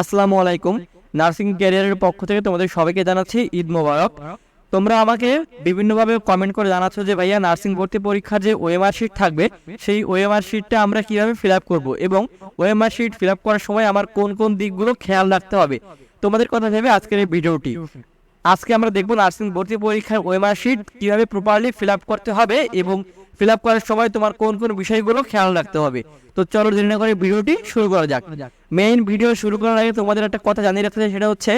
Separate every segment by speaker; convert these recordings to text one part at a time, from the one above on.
Speaker 1: আসসালামু আলাইকুম। নার্সিং ক্যারিয়ারের পক্ষ থেকে তোমাদের সবাইকে জানাচ্ছি ঈদ মোবারক। তোমরা আমাকে বিভিন্নভাবে কমেন্ট করে জানাচ্ছ যে, ভাইয়া, নার্সিং ভর্তি পরীক্ষার যে ওএমআর শিট থাকবে, সেই ওএমআর শিটটা আমরা কীভাবে ফিল আপ করব এবং ওএমআর শিট ফিল আপ করার সময় আমার কোন কোন দিকগুলো খেয়াল রাখতে হবে? তোমাদের কথা ভেবে আজকের এই ভিডিওটি। আজকে আমরা দেখব নার্সিং ভর্তি পরীক্ষার ওএমআর শিট কীভাবে প্রপারলি ফিল আপ করতে হবে এবং ফিল আপ করার সময় তোমার কোন কোন বিষয়গুলো খেয়াল রাখতে হবে। তো চলো দেরি না করে ভিডিওটি শুরু করা যাক। মেইন ভিডিও শুরু করার আগে তোমাদের একটা কথা জানিয়ে রাখতে চাই, সেটা হচ্ছে,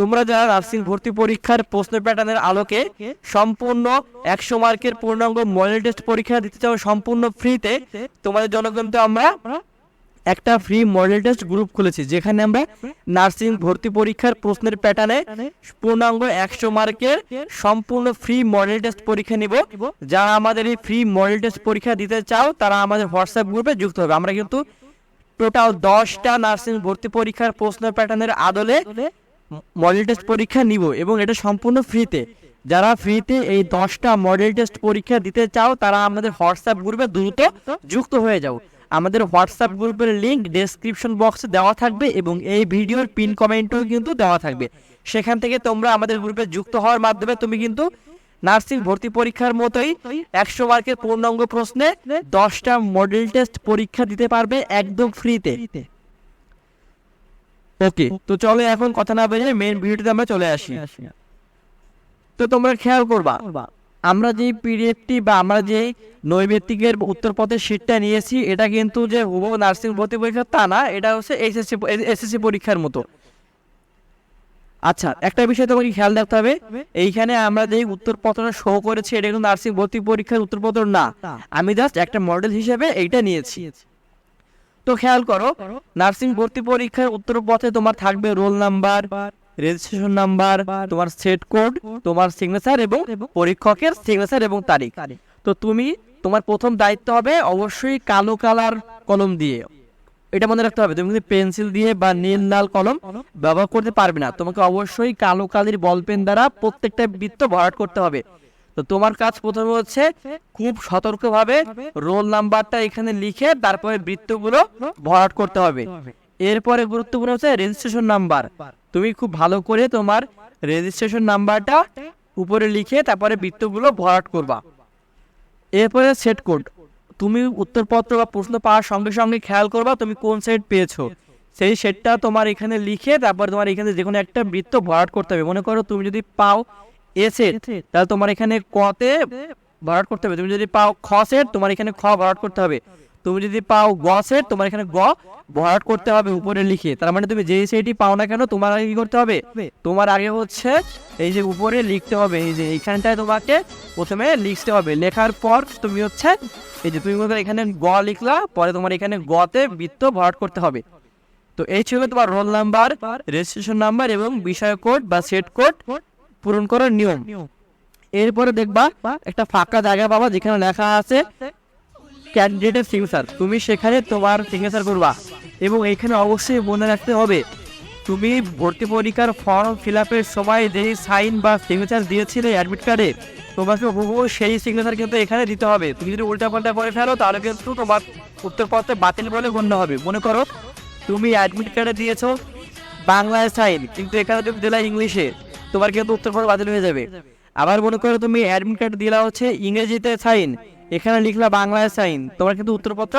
Speaker 1: তোমরা যারা নার্সিং ভর্তি পরীক্ষার প্রশ্ন প্যাটার্নের আলোকে সম্পূর্ণ একশো মার্কের পূর্ণাঙ্গ মডেল টেস্ট পরীক্ষা দিতে চাও সম্পূর্ণ ফ্রিতে তোমাদের জন্য কিন্তু আমরা একটা ফ্রি মডেল টেস্ট গ্রুপ খুলেছি, যেখানে আমরা নার্সিং ভর্তি পরীক্ষার প্রশ্নের প্যাটার্নে পূর্ণাঙ্গ একশো মার্কের সম্পূর্ণ ফ্রি মডেল টেস্ট পরীক্ষা নিব। যারা আমাদের এই ফ্রি মডেল টেস্ট পরীক্ষা দিতে চাও, তারা আমাদের হোয়াটসঅ্যাপ গ্রুপে যুক্ত হবে। আমরা কিন্তু টোটাল দশটা নার্সিং ভর্তি পরীক্ষার প্রশ্ন প্যাটার্নের আদলে মডেল টেস্ট পরীক্ষা নিব এবং এটা সম্পূর্ণ ফ্রিতে যারা ফ্রিতে এই দশটা মডেল টেস্ট পরীক্ষা দিতে চাও, তারা আমাদের হোয়াটসঅ্যাপ গ্রুপে দ্রুত যুক্ত হয়ে যাও। আমাদের হোয়াটসঅ্যাপ গ্রুপের লিঙ্ক ডেসক্রিপশন বক্সে দেওয়া থাকবে এবং এই ভিডিওর পিন কমেন্টও কিন্তু দেওয়া থাকবে। সেখান থেকে তোমরা আমাদের গ্রুপে যুক্ত হওয়ার মাধ্যমে তুমি কিন্তু নার্সিং ভর্তি পরীক্ষার মতোই একশো মার্কের পূর্ণাঙ্গ প্রশ্নে দশটা মডেল টেস্ট পরীক্ষা দিতে পারবে একদম ফ্রিতে ওকে তো চলো এখন কথা না বেরিয়ে মেন ভিডিওতে আমরা চলে আসি। তো তোমরা খেয়াল করবা আমরা যে পিডিএফটি বা আমরা যে নৈবেত্তিকের উত্তরপথের সিটটা নিয়েছি, এটা কিন্তু যে হুবহু নার্সিং ভর্তি পরীক্ষা তা না, এটা হচ্ছে এসএসসি এসএসসি পরীক্ষার মতো। আচ্ছা একটা বিষয় তোমাকে খেয়াল রাখতে হবে, এইখানে আমরা যে উত্তরপত্রটা শো করেছি, এটা কিন্তু নার্সিং ভর্তি পরীক্ষার উত্তরপত্র না। আমি জাস্ট একটা মডেল হিসেবে এইটা নিয়েছি। তো খেয়াল করো, নার্সিং ভর্তি পরীক্ষার উত্তরপথে তোমার থাকবে রোল নাম্বার রেজিস্ট্রেশন নাম্বার তোমার সেট কোড তোমার সিগনেচার এবং পরীক্ষকের সিগনেচার এবং তারিখ। তো তুমি তোমার প্রথম দায়িত্ব হবে অবশ্যই কালো কালার কলম দিয়ে। এটা মনে রাখতে হবে তুমি কিন্তু পেন্সিল দিয়ে বা নীল লাল কলম ব্যবহার করতে পারবে না। তোমাকে অবশ্যই কালো কালির বল পেন দ্বারা প্রত্যেকটা বৃত্ত ভরাট করতে হবে। তো তোমার কাজ প্রথমে হচ্ছে খুব সতর্কভাবে রোল নাম্বারটা এখানে লিখে তারপরে বৃত্তগুলো ভরাট করতে হবে। এরপরে গুরুত্বপূর্ণ হচ্ছে রেজিস্ট্রেশন নাম্বার তুমি খুব ভালো করে তোমার রেজিস্ট্রেশন নাম্বারটা উপরে লিখে তারপরে বৃত্তগুলো ভরাট করবা। এরপরে সেট কোড তুমি উত্তরপত্র বা প্রশ্ন পাওয়ার সঙ্গে সঙ্গে খেয়াল করবা তুমি কোন সেট পেয়েছ। সেই সেটটা তোমার এখানে লিখে তারপর তোমার এখানে যে কোনো একটা বৃত্ত ভরাট করতে হবে। মনে করো তুমি যদি পাও এ সেট তাহলে তোমার এখানে কতে ভরাট করতে হবে। তুমি যদি পাও খ সেট তোমার এখানে খ ভরাট করতে হবে। তুমি যদি পাও গ সেট তোমার এখানে গ ভরাট করতে হবে, উপরে লিখে। তার মানে তুমি যেই সেটই পাও না কেন, তোমার আগে কি করতে হবে? তোমার আগে হচ্ছে এই যে উপরে লিখতে হবে, এই যে এইখানটায় তোমাকে প্রথমে লিখতে হবে। লেখার পর তুমি হচ্ছে এই যে তুমি এখানে গ লিখলা, পরে তোমার এখানে গতে বৃত্ত ভরাট করতে হবে। তো এই ছিল তোমার রোল নাম্বার রেজিস্ট্রেশন নাম্বার এবং বিষয় কোড বা সেট কোড পূরণ করার নিয়ম। এরপরে দেখবা একটা ফাঁকা জায়গা পাবা যেখানে লেখা আছে ক্যান্ডিডেটের সিগনেচার তুমি সেখানে তোমার সিগনেচার করবা। এবং এখানে অবশ্যই মনে রাখতে হবে, তুমি ভর্তি পরীক্ষার ফর্ম ফিল আপের সময় যেই সাইন বা সিগনেচার দিয়েছিলে অ্যাডমিট কার্ডে তোমাকে হুবহু সেই সিগনেচার কিন্তু এখানে দিতে হবে। তুমি যদি উল্টা পাল্টা করে ফেলো, তাহলে কিন্তু তোমার উত্তরপত্রে বাতিল বলে গণ্য হবে। মনে করো, তুমি অ্যাডমিট কার্ডে দিয়েছ বাংলায় সাইন কিন্তু এখানে তুমি দিলা ইংলিশে তোমার কিন্তু উত্তরপত্র বাতিল হয়ে যাবে। আবার মনে করো, তুমি অ্যাডমিট কার্ড দিলা হচ্ছে ইংরেজিতে সাইন এখানে লিখলা বাংলায় সাইন। তোমার কিন্তু উত্তরপত্র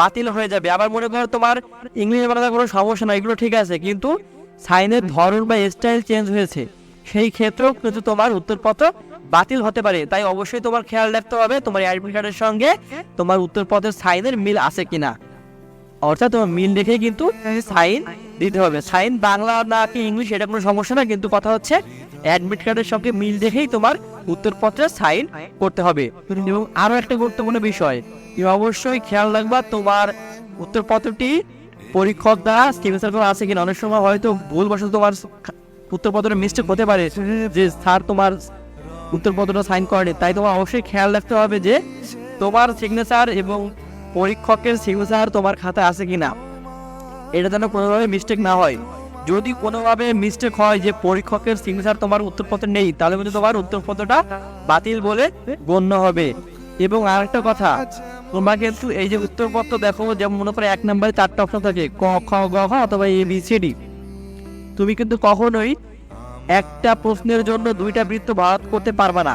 Speaker 1: বাতিল হয়ে যাবে। আবার মনে করো তোমার ইংলিশ বানাতে কোনো সমস্যা না এগুলো ঠিক আছে, কিন্তু সাইনের ধরন বা স্টাইল চেঞ্জ হয়েছে। সেই ক্ষেত্রেও কিন্তু তোমার উত্তরপত্র বাতিল হতে পারে। তাই অবশ্যই তোমার খেয়াল রাখতে হবে, তোমার অ্যাডমিট কার্ডের সঙ্গে তোমার উত্তরপত্রের সাইনের মিল আছে কিনা। অর্থাৎ তোমার মিল রেখে কিন্তু সাইন দিতে হবে। সাইন বাংলা না কি ইংলিশ, এটা কোনো সমস্যা না, কিন্তু কথা হচ্ছে অ্যাডমিট কার্ডের সঙ্গে মিল দেখেই তোমার উত্তরপত্রে সাইন করতে হবে। এবং আরও একটা গুরুত্বপূর্ণ বিষয়, তুমি অবশ্যই খেয়াল রাখবা তোমার উত্তরপত্রটি পরীক্ষক দ্বারা সিগনেচার করা আছে কিনা। অনেক সময় হয়তো ভুলবশত তোমার উত্তরপত্রে মিস্টেক হতে পারে যে স্যার তোমার উত্তরপত্রটা সাইন করেনি। তাই তোমার অবশ্যই খেয়াল রাখতে হবে যে তোমার সিগনেচার এবং পরীক্ষকের সিগনেচার তোমার খাতায় আছে কিনা। এটা যেন কোনোভাবে মিস্টেক না হয়। যদি কোনোভাবে মিস্টেক হয় যে পরীক্ষকের সিগনেচার তোমার উত্তরপত্র নেই, তাহলে কিন্তু তোমার উত্তরপত্রটা বাতিল বলে গণ্য হবে। এবং আরেকটা কথা, তোমরা কিন্তু এই যে উত্তরপত্র দেখো, যেমন মনে করো এক নম্বরে চারটা অপশন থাকে, ক, খ গ ঘ অথবা এ, বি, সি, ডি। তুমি কিন্তু কখনোই একটা প্রশ্নের জন্য দুইটা বৃত্ত ভরাট করতে পারবে না।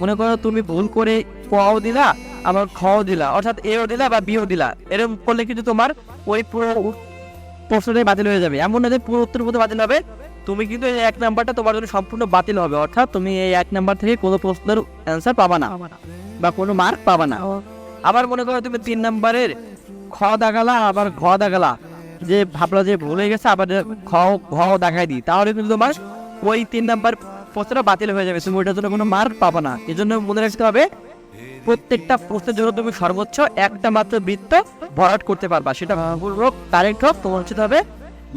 Speaker 1: মনে করো তুমি ভুল করে কও দিলা, আবার খও দিলা, অর্থাৎ এও দিলা বা বিও দিলা। এরকম করলে কিন্তু তোমার ওই পুরো প্রশ্নটাই বাতিল হয়ে যাবে। এমন না যে পুরো উত্তর মধ্যে বাতিল হবে। তুমি কিন্তু এই এক নাম্বারটা তোমার জন্য সম্পূর্ণ বাতিল হবে। অর্থাৎ তুমি এই এক নাম্বার থেকে কোনো প্রশ্নের অ্যান্সার পাবা না। বা কোনো মার্ক পাবা না। আবার মনে করো তুমি তিন নাম্বারের খ দাগালা আবার ঘ দাগালা যে ভাবলা যে ভুলে গেছে আবার খ ঘ দেখাই দিই। তাহলে কিন্তু তোমার ওই তিন নাম্বার প্রশ্নটা বাতিল হয়ে যাবে। তুমি ওইটার জন্য কোনো মার্ক পাবা না। এই জন্য মনে রাখতে হবে প্রত্যেকটা প্রশ্নের জন্য তুমি সর্বোচ্চ একটা মাত্র বৃত্ত ভরাট করতে পারবা। সেটা পূর্বক কারেক্ট হোক, তোমার উচিত হবে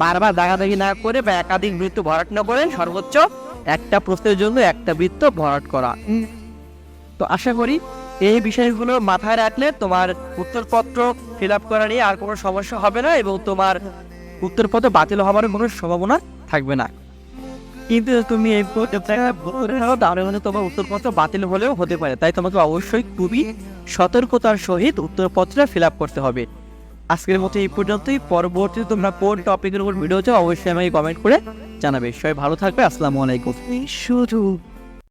Speaker 1: বারবার দাগাদাগি না করে বা একাধিক বৃত্ত ভরাট না করে সর্বোচ্চ একটা প্রশ্নের জন্য একটা বৃত্ত ভরাট করা। তো আশা করি এই বিষয়গুলো মাথায় রাখলে তোমার উত্তরপত্র ফিল আপ করা নিয়ে আর কোনো সমস্যা হবে না এবং তোমার উত্তরপত্র বাতিল হওয়ার কোনো সম্ভাবনা থাকবে না। কিন্তু তুমি এই তাহলে তোমার উত্তরপত্র বাতিল হলেও হতে পারে। তাই তোমাকে অবশ্যই খুবই সতর্কতার সহিত উত্তরপত্রটা ফিল আপ করতে হবে। আজকের মতো এই পর্যন্তই। পরবর্তীতে তোমরা কোন টপিকের উপর ভিডিও চাও, অবশ্যই আমাকে কমেন্ট করে জানাবে। সবাই ভালো থাকবে। আসসালামু আলাইকুম।
Speaker 2: শুধু